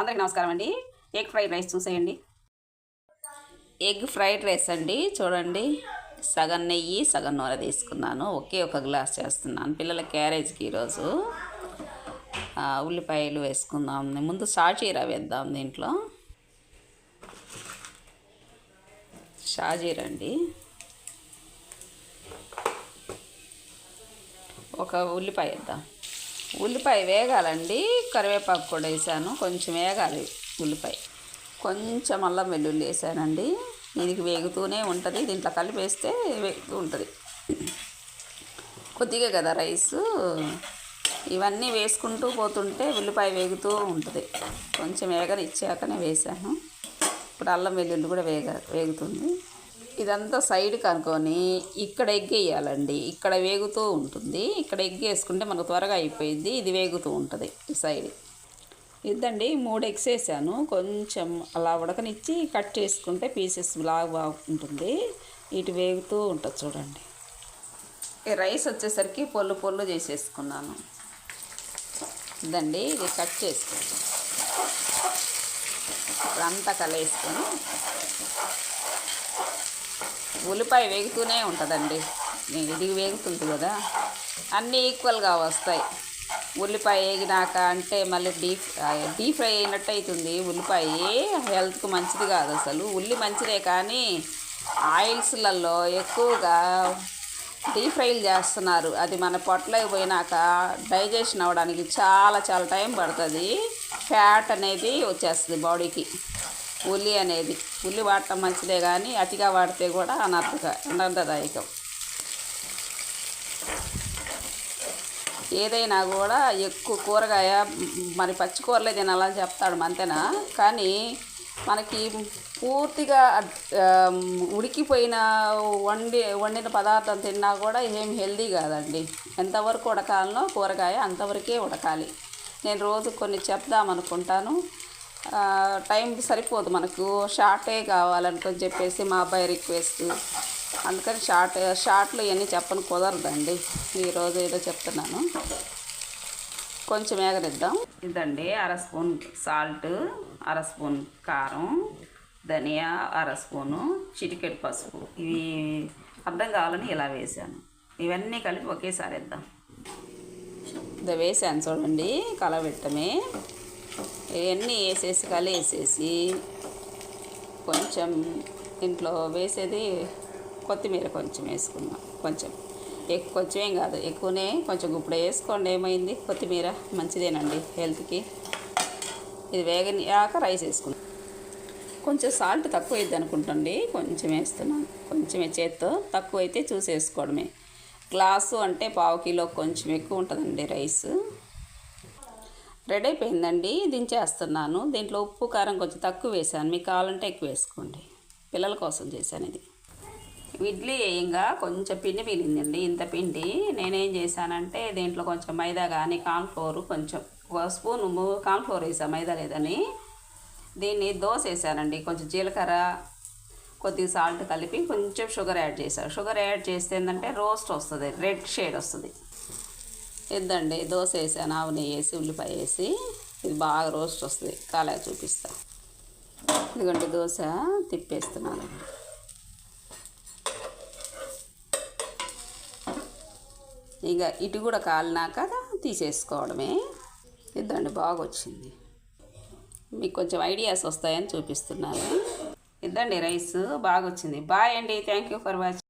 అందరికి నమస్కారం అండి. ఎగ్ ఫ్రైడ్ రైస్ చూసేయండి. ఎగ్ ఫ్రైడ్ రైస్ అండి. చూడండి. సగం నెయ్యి సగం నూనె తీసుకున్నాను. ఒకే ఒక గ్లాస్ చేస్తున్నాను. పిల్లల క్యారేజ్కి ఈరోజు ఉల్లిపాయలు వేసుకుందాం. ముందు షాజీరా వేద్దాం దీంట్లో. షాజీరా అండి. ఒక ఉల్లిపాయ వేద్దాం. ఉల్లిపాయ వేగాలండి. కరివేపాకు కూడా వేసాను. కొంచెం వేగాలి ఉల్లిపాయ. కొంచెం అల్లం వెల్లుల్లి వేసానండి. ఇది వేగుతూనే ఉంటుంది. దీంట్లో కలిపేస్తే వేగుతూ ఉంటుంది. కొద్దిగా కదా రైస్. ఇవన్నీ వేసుకుంటూ పోతుంటే ఉల్లిపాయ వేగుతూ ఉంటుంది. కొంచెం వేగనిచ్చాకనే వేసాను. ఇప్పుడు అల్లం వెల్లుల్లి కూడా వేగ వేగుతుంది. ఇదంతా సైడ్కి అనుకొని ఇక్కడ ఎగ్గేయాలండి. ఇక్కడ వేగుతూ ఉంటుంది. ఇక్కడ ఎగ్గేసుకుంటే మనకు త్వరగా అయిపోయింది ఇది వేగుతూ ఉంటుంది ఈ సైడ్. ఇద్దండి మూడు ఎగ్స్ వేసాను కొంచెం అలా ఉడకనిచ్చి కట్ చేసుకుంటే పీసెస్ లాగా బాగుంటుంది. ఇటు వేగుతూ ఉంటుంది చూడండి. రైస్ వచ్చేసరికి పొల్లు పొల్లు చేసేసుకున్నాను. ఇదండి ఇది కట్ చేసుకోండి ఇప్పుడు అంతా కలేసుకొని ఉల్లిపాయ వేగుతూనే ఉంటుందండి. ఇది వేగుతుంది కదా. అన్నీ ఈక్వల్గా వస్తాయి. ఉల్లిపాయ వేగినాక అంటే మళ్ళీ డీప్ డీప్ ఫ్రై అయినట్టు అవుతుంది ఉల్లిపాయ హెల్త్కు మంచిది కాదు అసలు. ఉల్లి మంచిదే కానీ ఆయిల్స్లలో ఎక్కువగా డీప్ ఫ్రైలు చేస్తున్నారు. అది మన పొట్టలోకి పోయినాక డైజెషన్ అవ్వడానికి చాలా చాలా టైం పడుతుంది. ఫ్యాట్ అనేది వచ్చేస్తుంది బాడీకి. ఉల్లి అనేది ఉల్లి వాడటం మంచిదే కానీ అతిగా వాడితే కూడా అనర్థక అనర్థదాయకం ఏదైనా కూడా ఎక్కువ కూరగాయ మరి పచ్చి కూరలే తినాలని చెప్తాడు అంతేనా కానీ మనకి పూర్తిగా ఉడికిపోయిన వండి వండిన పదార్థం తిన్నా కూడా ఏం హెల్దీ కాదండి. ఎంతవరకు ఉడకాలనో కూరగాయ అంతవరకే ఉడకాలి. నేను రోజు కొన్ని చెప్దామనుకుంటాను. టైం సరిపోదు మనకు. షార్టే కావాలనుకొని చెప్పేసి మా అబ్బాయి రిక్వెస్ట్ అందుకని షార్ట్ షార్ట్లు ఇవన్నీ చెప్పని కుదరదండి. ఈరోజు ఏదో చెప్తున్నాను. కొంచెం వేగనిద్దాం ఇదండి అర స్పూన్ సాల్ట్ అర స్పూన్ కారం ధనియా అర స్పూను చిటికెడు పసుపు. ఇవి అర్థం కావాలని ఇలా వేసాను ఇవన్నీ కలిపి ఒకేసారి వేద్దాం. ఇది వేసాను చూడండి కలబెట్టమే ఇవన్నీ వేసేసి కలిసేసి కొంచెం ఇంట్లో వేసేది కొత్తిమీర కొంచెం వేసుకున్నాం. కొంచెం ఎక్కువ కొంచెం ఏం కాదు ఎక్కువనే కొంచెం ఇప్పుడు వేసుకోండి ఏమైంది? కొత్తిమీర మంచిదేనండి హెల్త్కి. ఇది వేగనియాక రైస్ వేసుకున్నాం. కొంచెం సాల్ట్ తక్కువ అయింది అనుకుంటండి కొంచెం వేస్తున్నాను కొంచెం చేత్తో తక్కువ అయితే చూసేసుకోవడమే. గ్లాసు అంటే పావు కిలో కొంచెం ఎక్కువ ఉంటుందండి రైస్. రెడీ అయిపోయిందండి దించేస్తున్నాను. దీంట్లో ఉప్పు కారం కొంచెం తక్కువ వేసాను. మీకు కావాలంటే ఎక్కువ వేసుకోండి. పిల్లల కోసం చేశాను ఇది. ఇడ్లీ వేయంగా కొంచెం పిండి మిగిలిందండి ఇంత పిండి. నేనేం చేశానంటే దీంట్లో కొంచెం మైదా కానీ కార్న్ఫ్లోర్ కొంచెం ఒక స్పూన్ కాన్ఫ్లోర్ వేసాను మైదా లేదని. దీన్ని దోశ వేసానండి కొంచెం జీలకర్ర కొద్దిగా సాల్ట్ కలిపి కొంచెం షుగర్ యాడ్ చేశాను షుగర్ యాడ్ చేస్తే ఏంటంటే రోస్ట్ వస్తుంది రెడ్ షేడ్ వస్తుంది. ఇద్దండి దోశ వేసాను ఆవు నెయ్యి వేసి ఉల్లిపాయ వేసి ఇది బాగా రోస్ట్ వస్తుంది. కాలా చూపిస్తా. ఇదిగోండి దోశ తిప్పేస్తున్నాను. ఇక ఇటు కూడా కాలినాక తీసేసుకోవడమే. ఇద్దండి బాగా వచ్చింది. మీకు కొంచెం ఐడియాస్ వస్తాయని చూపిస్తున్నాను. ఇద్దండి రైస్ బాగా వచ్చింది. బాయ్ అండి థ్యాంక్ యూ ఫర్ వాచింగ్